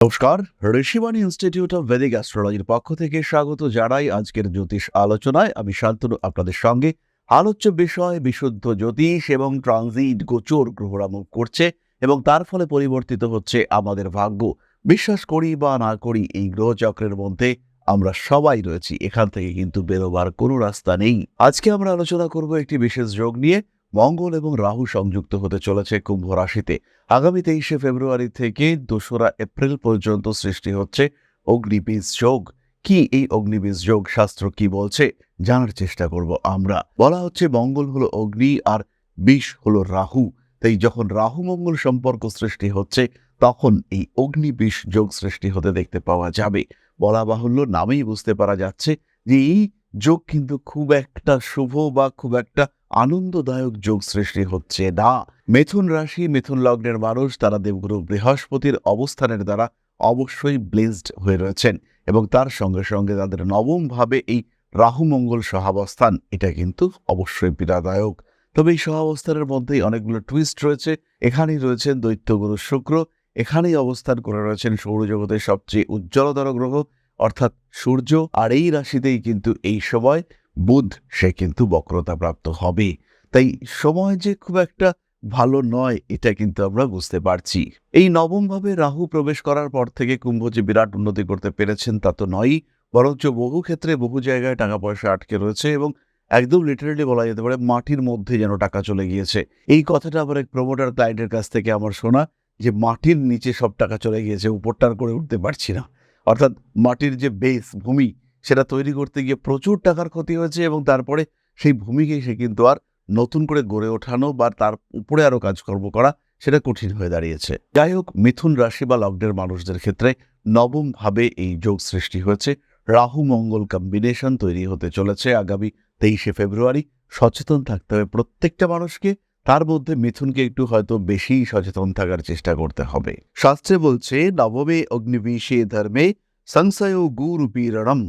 নমস্কার Rishibani institute of Vedic অ্যাস্ট্রোলজির পক্ষ থেকে স্বাগত জানাই আজকের জ্যোতিষ আলোচনায়। আমি শান্তনু, আপনাদের সঙ্গে। আলোচ্য বিষয়, বিশুদ্ধ জ্যোতিষ এবং ট্রানজিট গোচর গ্রহরা মুখ করছে এবং তার ফলে পরিবর্তিত হচ্ছে আমাদের ভাগ্য। বিশ্বাস করি বা না করি এই গ্রহচক্রের মধ্যে আমরা সবাই রয়েছি। এখান থেকে কিন্তু বেরোবার কোনো রাস্তা নেই। আজকে আমরা আলোচনা করব একটি বিশেষ যোগ নিয়ে। মঙ্গল এবং রাহু সংযুক্ত হতে চলেছে কুম্ভ রাশিতে। আগামী তেইশে ফেব্রুয়ারি থেকে দোসরা এপ্রিল পর্যন্ত সৃষ্টি হচ্ছে অগ্নিবীজ যোগ। কি এই অগ্নিবীজ যোগ? শাস্ত্র কি বলছে? জানার চেষ্টা করব আমরা। বলা হচ্ছে মঙ্গল হলো অগ্নি আর বিষ হলো রাহু। তাই যখন রাহু মঙ্গল সম্পর্ক সৃষ্টি হচ্ছে, তখন এই অগ্নি বিষ যোগ সৃষ্টি হতে দেখতে পাওয়া যাবে। বলা বাহুল্য নামেই বুঝতে পারা যাচ্ছে যে এই যোগ কিন্তু খুব একটা শুভ বা খুব একটা আনন্দদায়ক যোগ সৃষ্টি হচ্ছে। না, মিথুন রাশি, মিথুন লগ্নের মানুষ, তারা দেবগুরু বৃহস্পতির অবস্থানের দ্বারা অবশ্যই ব্লেসড হয়ে রয়েছেন এবং তার সঙ্গে সঙ্গে তাদের নবম ভাবে এই রাহু মঙ্গল সহাবস্থান, এটা কিন্তু অবশ্যই পীড়াদায়ক। তবে এই সহাবস্থানের মধ্যেই অনেকগুলো টুইস্ট রয়েছে। এখানেই রয়েছেন দৈত্যগুরু শুক্র, এখানেই অবস্থান করে রয়েছেন সৌরজগতের সবচেয়ে উজ্জ্বলতর গ্রহ, অর্থাৎ সূর্য, আর এই রাশিতেই কিন্তু এই সময় বুধ, সে কিন্তু বক্রতা প্রাপ্ত হবে তাই সময় যে খুব একটা ভালো নয়, এটা কিন্তু আমরা বুঝতে পারছি। এই নবমভাবে রাহু প্রবেশ করার পর থেকে কুম্ভ যে বিরাট উন্নতি করতে পেরেছেন, তা তো নয়ই। বরঞ্চ বহু ক্ষেত্রে বহু জায়গায় টাকা পয়সা আটকে রয়েছে এবং একদম লিটারেলি বলা যেতে পারে মাটির মধ্যে যেন টাকা চলে গিয়েছে। এই কথাটা আবার এক প্রমোটার ক্লায়েন্টের কাছ থেকে আমার শোনা যে মাটির নিচে সব টাকা চলে গিয়েছে, উপরটার করে উঠতে পারছি না। অর্থাৎ মাটির যে বেস ভূমি সেটা তৈরি করতে গিয়ে প্রচুর টাকার ক্ষতি হয়েছে এবং তারপরে সেই ভূমিকে সে কিন্তু আর নতুন করে গড়ে ওঠানো বা তার উপরে আরও কাজকর্ম করা সেটা কঠিন হয়ে দাঁড়িয়েছে। যাই হোক, মিথুন রাশি বা লগ্নের মানুষদের ক্ষেত্রে নবমভাবে এই যোগ সৃষ্টি হয়েছে। রাহু মঙ্গল কম্বিনেশন তৈরি হতে চলেছে আগামী তেইশে ফেব্রুয়ারি। সচেতন থাকতে হবে প্রত্যেকটা মানুষকে। তার মধ্যে মিথুনকে একটু হয়তো বেশি সচেতন থাকার চেষ্টা করতে হবে। শাস্ত্রে বলছে, নবমে অগ্নিবিষে ধর্মে সংশয় গুরুপীরণম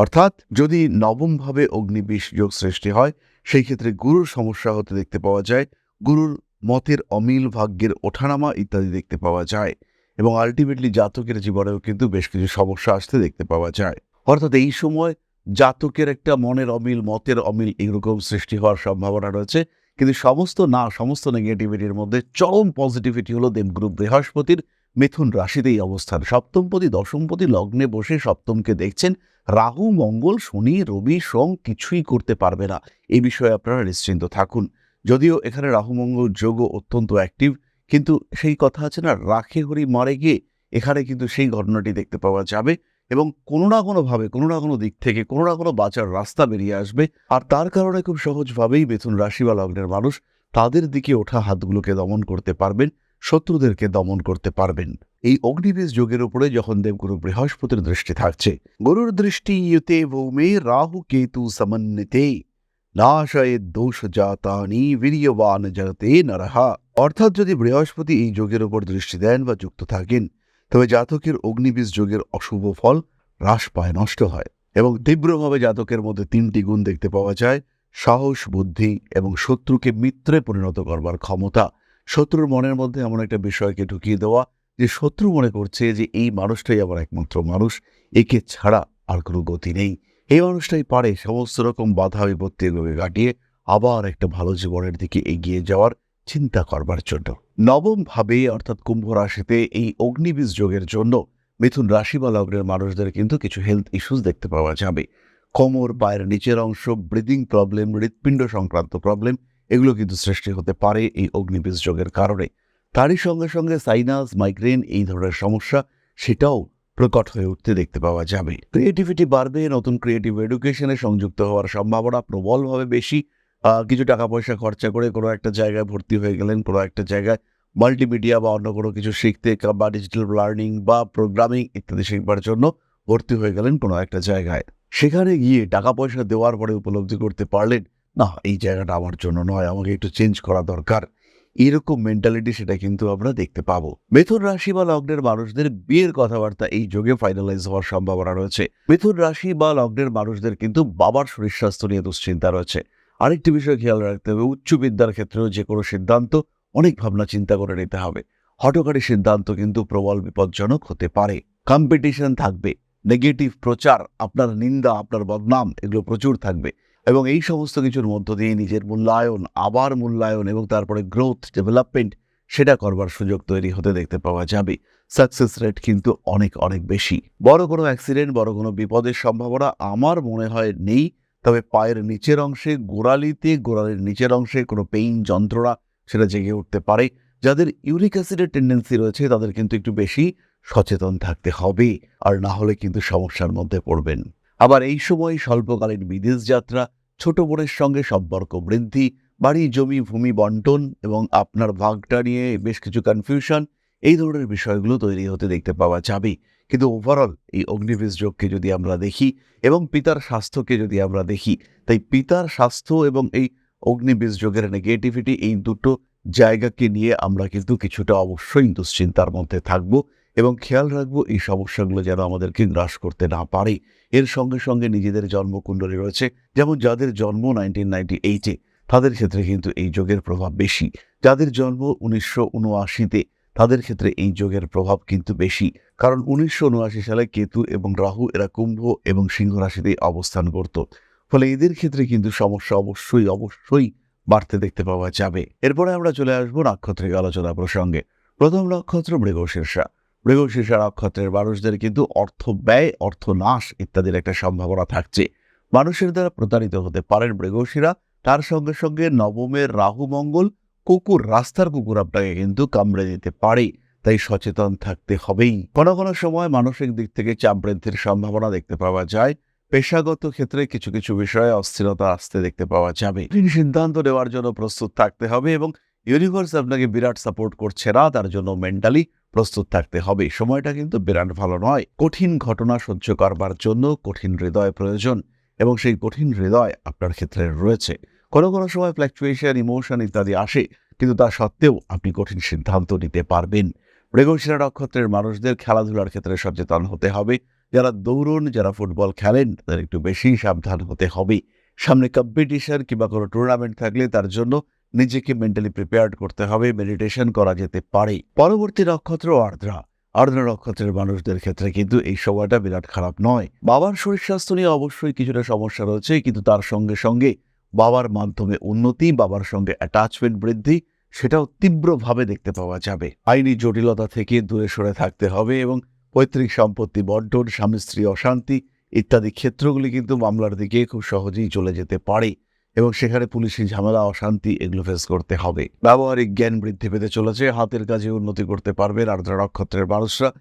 অর্থাৎ যদি নবমভাবে অগ্নিবিষ যোগ সৃষ্টি হয়, সেই ক্ষেত্রে গুরুর সমস্যা হতে দেখতে পাওয়া যায়। গুরুর মতের অমিল ভাগ্যের ওঠানামা ইত্যাদি দেখতে পাওয়া যায় এবং আলটিমেটলি জাতকের জীবনেও কিন্তু বেশ কিছু সমস্যা আসতে দেখতে পাওয়া যায়। অর্থাৎ এই সময় জাতকের একটা মনের অমিল, মতের অমিল এরকম সৃষ্টি হওয়ার সম্ভাবনা রয়েছে। কিন্তু সমস্ত না, সমস্ত নেগেটিভিটির মধ্যে চরম পজিটিভিটি হলো দেবগুরু বৃহস্পতির। মিথুন রাশিতেই অবস্থান। সপ্তমপতি, দশমপতি লগ্নে বসে সপ্তমকে দেখছেন, রাহু, মঙ্গল, শনি, রবি সং কিছুই করতে পারবে না। এ বিষয়ে আপনারা নিশ্চিন্ত থাকুন। যদিও এখানে রাহু, মঙ্গল যোগও অত্যন্ত অ্যাক্টিভ কিন্তু সেই কথা আছে না, রাখে হরি মারে গিয়ে এখানে কিন্তু সেই ঘটনাটি দেখতে পাওয়া যাবে এবং কোনো না কোনোভাবে, কোনো না কোনো দিক থেকে, কোনো না কোনো বাঁচার রাস্তা বেরিয়ে আসবে। আর তার কারণে খুব সহজভাবেই মিথুন রাশি বা লগ্নের মানুষ তাদের দিকে ওঠা হাতগুলোকে দমন করতে পারবেন। শত্রুদেরকে দমন করতে পারবেন। এই অগ্নিবীজ যোগের উপরে যখন দেবগুরু বৃহস্পতির দৃষ্টি থাকছে, গুরুর দৃষ্টি ইউতে ভৌমে রাহু কেতু সমন্বিতে, নাশয়ে দোষ জাতানি বীর্যবান জগতে নরহা। অর্থাৎ যদি বৃহস্পতি এই যোগের উপর দৃষ্টি দেন বা যুক্ত থাকেন, তবে জাতকের অগ্নিবীজ যোগের অশুভ ফল হ্রাস পায়, নষ্ট হয় এবং তীব্রভাবে জাতকের মধ্যে তিনটি গুণ দেখতে পাওয়া যায়, সাহস, বুদ্ধি এবং শত্রুকে মিত্রে পরিণত করবার ক্ষমতা। শত্রুর মনের মধ্যে এমন একটা বিষয়কে ঢুকিয়ে দেওয়া যে শত্রু মনে করছে যে এই মানুষটাই আমার একমাত্র মানুষ, একে ছাড়া আর কোনো গতি নেই। এই মানুষটাই পারে সমস্ত রকম বাধা বিপত্তি এগুলোকে কাটিয়ে আবার একটা ভালো জীবনের দিকে এগিয়ে যাওয়ার চিন্তা করবার জন্য। নবম ভাবে, অর্থাৎ কুম্ভ রাশিতে এই অগ্নিবীজ যোগের জন্য মিথুন রাশি বা লগ্নের মানুষদের কিন্তু কিছু হেলথ ইস্যুস দেখতে পাওয়া যাবে। কোমর, পায়ের নিচের অংশ ব্রিদিং প্রবলেম হৃৎপিণ্ড সংক্রান্ত প্রবলেম এগুলো কিন্তু সৃষ্টি হতে পারে এই অগ্নিবীজ যোগের কারণে। তারই সঙ্গে সঙ্গে সাইনাস, মাইগ্রেন এই ধরনের সমস্যা সেটাও প্রকট হয়ে উঠতে দেখতে পাওয়া যাবে। ক্রিয়েটিভিটি বাড়বে, নতুন ক্রিয়েটিভ এডুকেশনে সংযুক্ত হওয়ার সম্ভাবনা প্রবলভাবে বেশি। কিছু টাকা পয়সা খরচা করে কোনো একটা জায়গায় ভর্তি হয়ে গেলেন, কোনো একটা জায়গায় মাল্টিমিডিয়া বা অন্য কোনো কিছু শিখতে বা ডিজিটাল লার্নিং বা প্রোগ্রামিং ইত্যাদি শিখবার জন্য ভর্তি হয়ে গেলেন কোনো একটা জায়গায়। সেখানে গিয়ে টাকা পয়সা দেওয়ার পরে উপলব্ধি করতে পারলেন না, এই জায়গাটা আমার জন্য নয়, আমাকে একটু চেঞ্জ করা দরকার। এরকম মেন্টালিটি সেটা কিন্তু আমরা দেখতে পাবো। মিথুন রাশি বা লগ্নের মানুষদের বিয়ের কথাবার্তা এই যোগে ফাইনালাইজ হওয়ার সম্ভাবনা রয়েছে। মিথুন রাশি বা লগ্নের মানুষদের কিন্তু বাবার শরীর স্বাস্থ্য নিয়ে দুশ্চিন্তা রয়েছে। আরেকটি বিষয় খেয়াল রাখতে হবে, উচ্চ বিদ্যার ক্ষেত্রেও যে কোনো সিদ্ধান্ত অনেক ভাবনা চিন্তা করে নিতে হবে। হটকারী সিদ্ধান্ত কিন্তু প্রবল বিপজ্জনক হতে পারে। কম্পিটিশন থাকবে নেগেটিভ প্রচার, আপনার নিন্দা, আপনার বদনাম, এগুলো প্রচুর থাকবে। এবং এই সমস্ত কিছুর মধ্য দিয়ে নিজের মূল্যায়ন, আবার মূল্যায়ন এবং তারপরে গ্রোথ ডেভেলপমেন্ট সেটা করবার সুযোগ তৈরি হতে দেখতে পাওয়া যাবে। সাকসেস রেট কিন্তু অনেক অনেক বেশি। বড় কোনো অ্যাক্সিডেন্ট বড় কোনো বিপদের সম্ভাবনা আমার মনে হয় নেই। তবে পায়ের নিচের অংশে, গোড়ালিতে, গোড়ালির নিচের অংশে কোনো পেইন যন্ত্রণা সেটা জেগে উঠতে পারে। যাদের ইউরিক অ্যাসিডের টেন্ডেন্সি রয়েছে, তাদের কিন্তু একটু বেশি সচেতন থাকতে হবে। আর না হলে কিন্তু সমস্যার মধ্যে পড়বেন। আবার এই সময় স্বল্পকালীন বিদেশ যাত্রা, ছোট বোনের সঙ্গে সম্পর্ক বৃদ্ধি, বাড়ি, জমি, ভূমি বন্টন এবং আপনার ভাগটা নিয়ে বেশ কিছু কনফিউশন এই ধরনের বিষয়গুলো তৈরি হতে দেখতে পাওয়া যাবে। কিন্তু ওভারঅল এই অগ্নিবীজ যোগকে যদি আমরা দেখি এবং পিতার স্বাস্থ্যকে যদি আমরা দেখি, তাই পিতার স্বাস্থ্য এবং এই অগ্নিবীজ যোগের নেগেটিভিটি এই দুটো জায়গাকে নিয়ে আমরা কিন্তু কিছুটা অবশ্যই দুশ্চিন্তার মধ্যে থাকব। এবং খেয়াল রাখব, এই সমস্যাগুলো যেন আমাদেরকে গ্রাস করতে না পারে। এর সঙ্গে সঙ্গে নিজেদের জন্মকুণ্ডলী রয়েছে। যেমন যাদের জন্ম নাইনটিন নাইনটি এইটে তাদের ক্ষেত্রে কিন্তু এই যোগের প্রভাব বেশি। যাদের জন্ম উনিশশো উনআশিতে, তাদের ক্ষেত্রে এই যোগের প্রভাব কিন্তু বেশি। কারণ উনিশশো উনআশি সালে কেতু এবং রাহু এরা কুম্ভ এবং সিংহ রাশিতে অবস্থান করত। ফলে এদের ক্ষেত্রে কিন্তু সমস্যা অবশ্যই অবশ্যই বাড়তে দেখতে পাওয়া যাবে। এরপরে আমরা চলে আসব নক্ষত্রিক আলোচনা প্রসঙ্গে। প্রথম নক্ষত্র মৃগ মৃগশীর্ষা মৃগশীর্ষা নক্ষত্রের মানুষদের কিন্তু অর্থ ব্যয়, অর্থ নাশ ইত্যাদির একটা সম্ভাবনা থাকছে। মানুষের দ্বারা প্রতারিত হতে পারেন মৃগশিরা, তার সঙ্গে সঙ্গে নবমের রাহু মঙ্গল, কুকুর, রাস্তার কুকুর আপনাকে কিন্তু কামড়ে দিতে পারে, তাই সচেতন থাকতে হবেই। কোনো কোনো সময় মানসিক দিক থেকে চাপ বৃদ্ধির সম্ভাবনা দেখতে পাওয়া যায়। পেশাগত ক্ষেত্রে কিছু কিছু বিষয়ে অস্থিরতা আসতে দেখতে পাওয়া যাবে। সিদ্ধান্ত নেওয়ার জন্য প্রস্তুত থাকতে হবে এবং ইউনিভার্স আপনাকে বিরাট সাপোর্ট করছে না, তার জন্য মেন্টালি প্রস্তুত থাকতে হবে। সময়টা কিন্তু বিরাট ভালো নয়। কঠিন ঘটনা সহ্য করবার জন্য কঠিন হৃদয় প্রয়োজন এবং সেই কঠিন হৃদয় আপনার ক্ষেত্রে রয়েছে। কোনো কোনো সময় ফ্ল্যাকচুয়েশন ইমোশন ইত্যাদি আসে, কিন্তু তা সত্ত্বেও আপনি কঠিন সিদ্ধান্ত নিতে পারবেন। মৃগশিরা নক্ষত্রের মানুষদের খেলাধুলার ক্ষেত্রে সচেতন হতে হবে। যারা দৌড়ন, যারা ফুটবল খেলেন, তাদের একটু বেশি সাবধান হতে হবে। সামনে কম্পিটিশন কিংবা কোনো টুর্নামেন্ট থাকলে তার জন্য নিজেকে মেন্টালি প্রিপেয়ার্ড করতে হবে মেডিটেশন করা যেতে পারে। পরবর্তী নক্ষত্র আর্দ্রা। আর্দ্রা নক্ষত্রের মানুষদের ক্ষেত্রে কিন্তু এই সময়টা বিরাট খারাপ নয়। বাবার শরীর স্বাস্থ্য নিয়ে অবশ্যই কিছুটা সমস্যা রয়েছে, কিন্তু তার সঙ্গে সঙ্গে বাবার মাধ্যমে উন্নতি, বাবার সঙ্গে অ্যাটাচমেন্ট বৃদ্ধি, সেটাও তীব্রভাবে দেখতে পাওয়া যাবে। আইনি জটিলতা থেকে দূরে সরে থাকতে হবে এবং পৈতৃক সম্পত্তি বন্টন স্বামী স্ত্রী অশান্তি ইত্যাদি ক্ষেত্রগুলি কিন্তু মামলার দিকে খুব সহজেই চলে যেতে পারে। এবং সেখানে পুলিশি ঝামেলা, অশান্তি এগুলো ফেস করতে হবে। ব্যবহারিক জ্ঞান বৃদ্ধি পেতে চলেছে, হাতের কাজে উন্নতি করতে পারবেন আর্দ্রা নক্ষত্রের মানুষরা।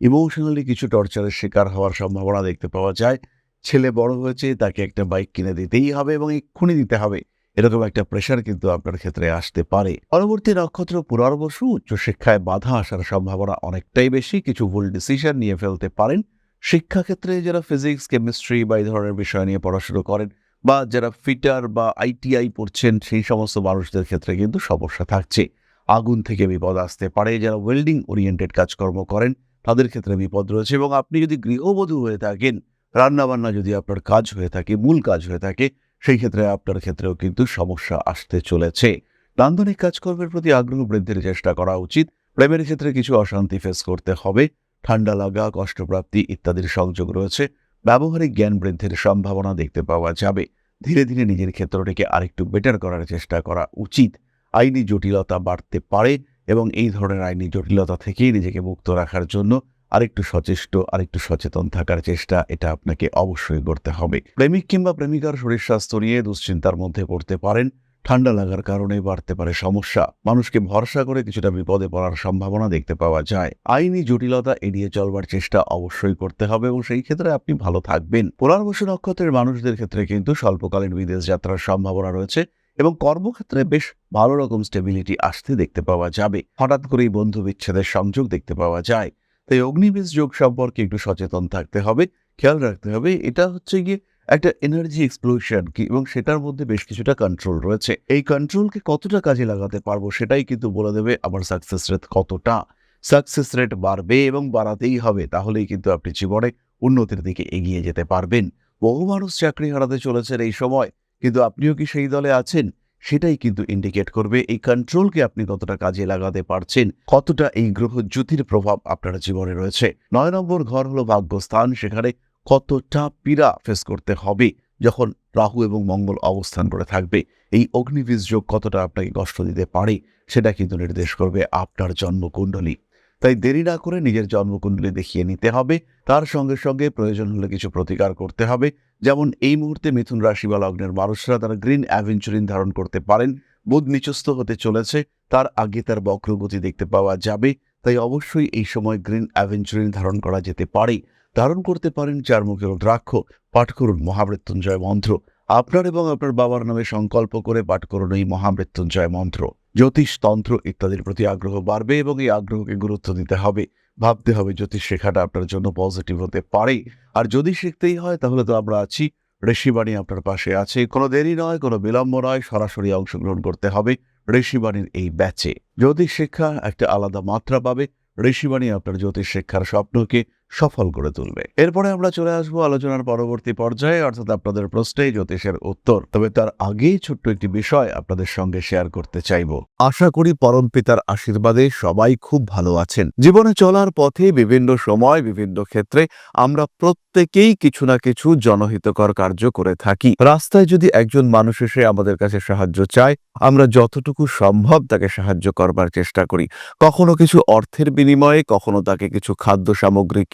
ইমোশনালি কিছু টর্চারের শিকার হওয়ার সম্ভাবনা দেখতে পাওয়া যায়। ছেলে বড় হয়েছে, তাকে একটা বাইক কিনে দিতেই হবে এবং এক্ষুনি দিতে হবে। এরকম একটা প্রেশার কিন্তু আপনার ক্ষেত্রে আসতে পারে। পরবর্তী নক্ষত্র পুনর্বসু, উচ্চশিক্ষায় বাধা আসার সম্ভাবনা অনেকটাই বেশি। কিছু ভুল ডিসিশন নিয়ে ফেলতে পারেন। শিক্ষাক্ষেত্রে যারা ফিজিক্স কেমিস্ট্রি বা এই ধরনের বিষয় নিয়ে পড়াশুনো করেন বা যারা ফিটার বা আইটিআই পড়ছেন, সেই সমস্ত মানুষদের ক্ষেত্রে কিন্তু সমস্যা থাকছে। আগুন থেকে বিপদ আসতে পারে। যারা ওয়েল্ডিং ওরিয়েন্টেড কাজকর্ম করেন, তাদের ক্ষেত্রে বিপদ রয়েছে এবং আপনি যদি গৃহবধূ হয়ে থাকেন, রান্নাবান্না যদি আপনার কাজ হয়ে থাকে, মূল কাজ হয়ে থাকে, সেই ক্ষেত্রে আপনার ক্ষেত্রেও কিন্তু সমস্যা আসতে চলেছে। নান্দনিক কাজকর্মের প্রতি আগ্রহ বৃদ্ধির চেষ্টা করা উচিত। প্রেমের ক্ষেত্রে কিছু অশান্তি ফেস করতে হবে। ঠান্ডা লাগা, কষ্টপ্রাপ্তি ইত্যাদির সংযোগ রয়েছে। ব্যবহারিক জ্ঞান বৃদ্ধির সম্ভাবনা দেখতে পাওয়া যাবে। ধীরে ধীরে নিজের ক্ষেত্রটিকে আরেকটু বেটার করার চেষ্টা করা উচিত। আইনি জটিলতা বাড়তে পারে এবং এই ধরনের আইনি জটিলতা থেকেই নিজেকে মুক্ত রাখার জন্য আরেকটু সচেষ্ট, আরেকটু সচেতন থাকার চেষ্টা এটা আপনাকে অবশ্যই করতে হবে। প্রেমিক কিংবা প্রেমিকার শরীর স্বাস্থ্য নিয়ে দুশ্চিন্তার মধ্যে পড়তে পারেন। ঠান্ডা লাগার কারণে বাড়তে পারে সমস্যা। মানুষকে ভরসা করে কিছুটা বিপদে পড়ার সম্ভাবনা দেখতে পাওয়া যায়। আইনি জটিলতা এড়িয়ে চলবার চেষ্টা অবশ্যই করতে হবে এবং সেই ক্ষেত্রে আপনি ভালো থাকবেন। পুনর্বসু নক্ষত্রের মানুষদের ক্ষেত্রে কিন্তু স্বল্পকালীন বিদেশ যাত্রার সম্ভাবনা রয়েছে এবং কর্মক্ষেত্রে বেশ ভালো রকম স্টেবিলিটি আসতে দেখতে পাওয়া যাবে। হঠাৎ করেই বন্ধু বিচ্ছেদের সংযোগ দেখতে পাওয়া যায়। তাই অগ্নিবেশ যোগ সম্পর্কে একটু সচেতন থাকতে হবে, খেয়াল রাখতে হবে। এটা হচ্ছে গিয়ে একটা এনার্জি এক্সপ্লোশন কি, এবং সেটার মধ্যে বেশ কিছুটা কন্ট্রোল রয়েছে। এই কন্ট্রোলকে কতটা কাজে লাগাতে পারব সেটাই কিন্তু বলে দেবে আমার সাকসেস রেট কতটা। সাকসেস রেট বাড়বে এবং বাড়াতেই হবে, তাহলেই কিন্তু আপনি জীবনে উন্নতির দিকে এগিয়ে যেতে পারবেন। বহু মানুষ চাকরি হারাতে চলেছেন এই সময়, কিন্তু আপনিও কি সেই দলে আছেন? সেটাই কিন্তু ইন্ডিকেট করবে এই কন্ট্রোলকে আপনি কতটা কাজে লাগাতে পারছেন, কতটা এই গ্রহ জ্যোতির প্রভাব আপনার জীবনে রয়েছে। নয় নম্বর ঘর হলো ভাগ্যস্থান, সেখানে কতটা পীড়া ফেস করতে হবে যখন রাহু এবং মঙ্গল অবস্থান করে থাকবে? এই অগ্নিবীজ যোগ কতটা আপনাকে কষ্ট দিতে পারে? সেটা কিন্তু নির্দেশ করবে আপনার জন্মকুণ্ডলী। তাই দেরি না করে নিজের জন্মকুণ্ডলী দেখিয়ে নিতে হবে। তার সঙ্গে সঙ্গে প্রয়োজন হলে কিছু প্রতিকার করতে হবে। যেমন এই মুহূর্তে মিথুন রাশি বা লগ্নের মানুষরা তারা গ্রিন অ্যাভেঞ্চুরিন ধারণ করতে পারেন। বুধ নিচস্থ হতে চলেছে। তার আগে তার বক্রগতি দেখতে পাওয়া যাবে। তাই অবশ্যই এই সময় গ্রিন অ্যাভেঞ্চুরিন ধারণ করা যেতে পারে। ধারণ করতে পারেন চার মুখের দ্রাক্ষ, পাঠ করুন মহামৃত্যুঞ্জয় মন্ত্র। আপনার এবং আপনার বাবার নামে সংকল্প করে পাঠ করুন এই মহামৃত্যুঞ্জয় মন্ত্র। জ্যোতিষ তন্ত্র ইত্যাদির প্রতি আগ্রহ বাড়বে এবং এই আগ্রহকে গুরুত্ব দিতে হবে। ভাবতে হবে জ্যোতিষ শেখাটা আপনার জন্য পজিটিভ হতে পারে। আর যদি শিখতেই হয় তাহলে তো আমরা আছি। ঋষিবাণী আপনার পাশে আছে। কোনো দেরি নয়, কোনো বিলম্ব নয়, সরাসরি অংশগ্রহণ করতে হবে ঋষিবাণীর এই ব্যাচে জ্যোতিষ শিক্ষা একটা আলাদা মাত্রা পাবে। ঋষিবাণী আপনার জ্যোতিষ শিক্ষার স্বপ্নকে সফল করে তুলবে। এরপরে আমরা চলে আসব আলোচনার পরবর্তী পর্যায়ে, অর্থাৎ আপনাদের প্রশ্নে জ্যোতিষের উত্তর। তবে তার আগেই ছোট্ট একটি বিষয় আপনাদের সঙ্গে শেয়ার করতে চাইব। আশা করি পরম পিতার আশীর্বাদে সবাই খুব ভালো আছেন। জীবনে চলার পথে বিভিন্ন সময়, বিভিন্ন ক্ষেত্রে আমরা প্রত্যেকেই কিছু না কিছু জনহিতকর কার্য করে থাকি। রাস্তায় যদি একজন মানুষ এসে আমাদের কাছে সাহায্য চায়, আমরা যতটুকু সম্ভব তাকে সাহায্য করবার চেষ্টা করি। কখনো কিছু অর্থের বিনিময়ে, কখনো তাকে কিছু খাদ্য সামগ্রী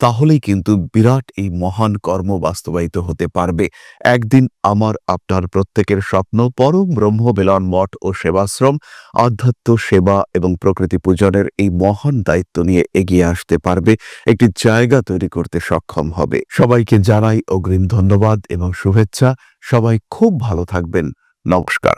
তাহলেই কিন্তু বিরাট এই মহান কর্ম বাস্তবায়িত হতে পারবে। একদিন আমার আপনার প্রত্যেকের স্বপ্ন পরম ব্রহ্ম বেলন মঠ ও সেবাশ্রম আধ্যাত্ম সেবা এবং প্রকৃতি পূজনের এই মহান দায়িত্ব নিয়ে এগিয়ে আসতে পারবে। একটি জায়গা তৈরি করতে সক্ষম হবে। সবাইকে জানাই অগ্রিম ধন্যবাদ এবং শুভেচ্ছা। সবাই খুব ভালো থাকবেন। নমস্কার।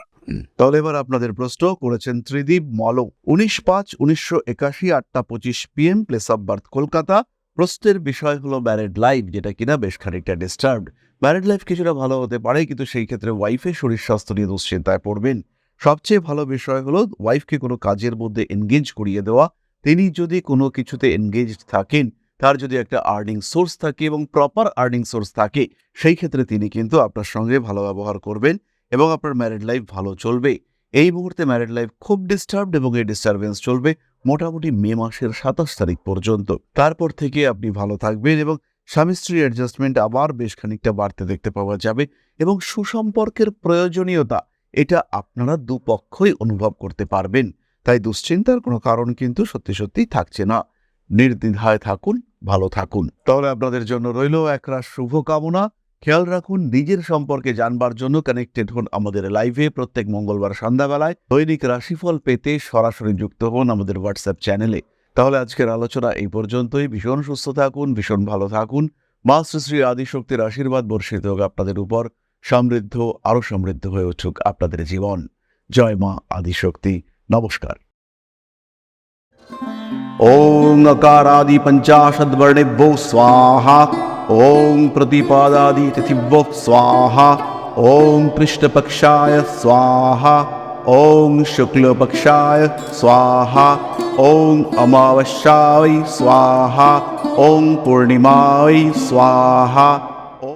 তাহলে এবার আপনাদের প্রশ্ন করেছেন ত্রিদীপ মল। উনিশ পাঁচ উনিশশো একাশি আটটা পঁচিশ PM place of birth Kolkata. প্রশ্নের বিষয় হলো ম্যারেড লাইফ যেটা কিনা বেশ খানিকটা ডিস্টার্বড ম্যারেড লাইফ কিছুটা ভালো হতে পারে, কিন্তু সেই ক্ষেত্রে ওয়াইফের শরীর স্বাস্থ্য নিয়ে দুশ্চিন্তায় পড়বেন। সবচেয়ে ভালো বিষয় হলো ওয়াইফকে কোনো কাজের মধ্যে এনগেজ করিয়ে দেওয়া। তিনি যদি কোনো কিছুতে এনগেজ থাকেন, তার যদি একটা আর্নিং সোর্স থাকে এবং প্রপার আর্নিং সোর্স থাকে, সেই ক্ষেত্রে তিনি কিন্তু আপনার সঙ্গে ভালো ব্যবহার করবেন এবং আপনার ম্যারিড লাইফ ভালো চলবে। এই মুহূর্তে ম্যারিড লাইফ খুব ডিস্টার্বড এবং এই ডিস্টারবেন্স চলবে। মোটামুটি মে মাসের সাতাশ তারিখ পর্যন্ত। তারপর থেকে আপনি ভালো থাকবেন এবং স্বামী স্ত্রীর অ্যাডজাস্টমেন্ট আবার বেশ খানিকটা বাড়তে দেখতে পাওয়া যাবে এবং সুসম্পর্কের প্রয়োজনীয়তা, এটা আপনারা দুপক্ষই অনুভব করতে পারবেন। তাই দুশ্চিন্তার কোনো কারণ কিন্তু সত্যি সত্যি থাকছে না। নির্দ্বিধায় থাকুন, ভালো থাকুন। তাহলে আপনাদের জন্য রইল একরা শুভকামনা। খেয়াল রাখুন নিজের সম্পর্কে জানবার জন্য কানেক্টেড হন আমাদের লাইভে প্রত্যেক মঙ্গলবার সন্ধ্যাবেলায় দৈনিক রাশিফল পেতে সরাসরি যুক্ত হন আমাদের হোয়াটসঅ্যাপ চ্যানেলে তাহলে আজকের আলোচনা এই পর্যন্তই ভীষণ সুস্থ থাকুন ভীষণ ভালো থাকুন মা শ্রী শ্রী আদিশক্তির আশীর্বাদ বর্ষিত হোক আপনাদের উপর সমৃদ্ধ আরও সমৃদ্ধ হয়ে উঠুক আপনাদের জীবন জয় মা আদিশক্তি নমস্কার ওং अकारादि पञ्चाशद्वर्णेभ्यो स्वाहा ॐ प्रतिपादादि स्वाहा ॐ पृष्ठपक्षाय स्वाहा ॐ शुक्लपक्षाय स्वाहा ॐ अमावस्याय स्वाहा ॐ पूर्णिमाय स्वाहा